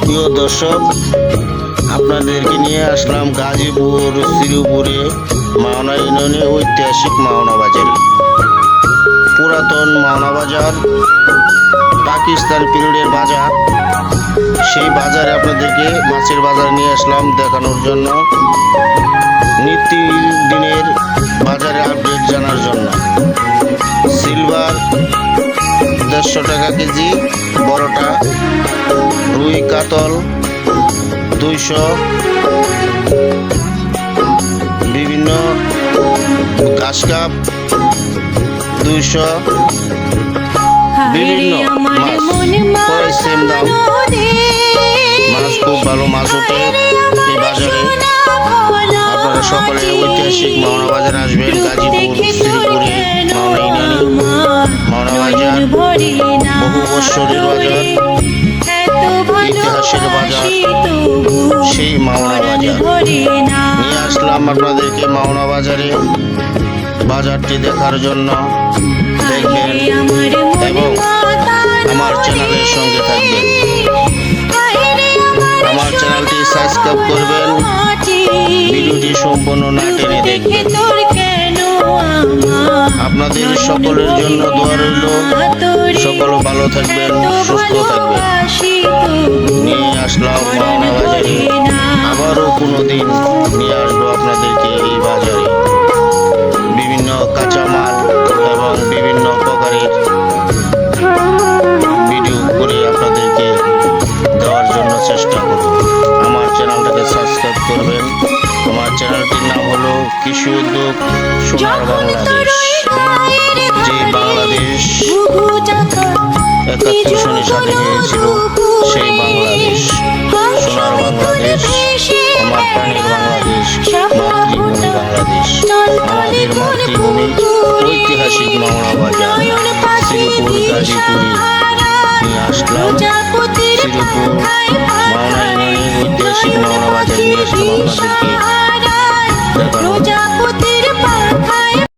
প্রিয় দর্শক, আপনাদেরকে নিয়ে আসলাম গাজীপুর, শ্রীপুরে মাওনা ইউনিয়নে ঐতিহাসিক মাওনা বাজারে। পুরাতন মাওনা বাজার, পাকিস্তান পিরিয়ডের বাজার। সেই বাজারে আপনাদেরকে মাছের বাজার নিয়ে আসলাম দেখানোর জন্য। নিত্য দেড়শো টাকা কেজি বড়টা রুই কাতল দুইশো। বিভিন্ন ঘাস কাপ দুইশো। বিভিন্ন মাছ প্রায় সেম দাম। মাছ খুব ভালো মাছ ওঠে এই বাজারে। আপনারা সকলে ঐতিহাসিক বাজারে আসবেন গাজীপুর ইতিহাসের বাজার সেই মাওনা বাজার নিয়ে আপনাদেরকে মাওনা বাজারে বাজারটি দেখার জন্য এবং আমার চ্যানেলের সঙ্গে থাকবেন আমার চ্যানেলটি সাবস্ক্রাইব করবেন ভিডিওটি সম্পূর্ণ না আপনাদের সকলের জন্য দোয়া রইল। সকল ভালো থাকবেন সুস্থ থাকবেন। নিয়ে আসলাম মাওনা বাজারে। আবারও কোনো দিন নিয়ে আসব আপনাদেরকে এই বাজারে। বিভিন্ন কাঁচামাল এবং বিভিন্ন প্রকারের ভিডিও করে আপনাদেরকে দেওয়ার জন্য চেষ্টা করব। আমার চ্যানেলটাকে সাবস্ক্রাইব করবেন। আমার চ্যানেলটির নাম হলো কৃষি উদ্যোগ সোনার বাংলাদেশ। যে বাংলাদেশ। একাত্তর সনে স্বাধীন সেই বাংলাদেশ। বাংলাদেশ, আমার প্রাণের বাংলাদেশ, মাতৃভূমি বাংলাদেশ। আমাদের মাতৃভূমি, ঐতিহাসিক মাওনা বাজার। শ্রীপুর, গাজীপুরে নিয়ে আসলাম। ঐতিহাসিক মাওনা বাজার নিয়ে আসলাম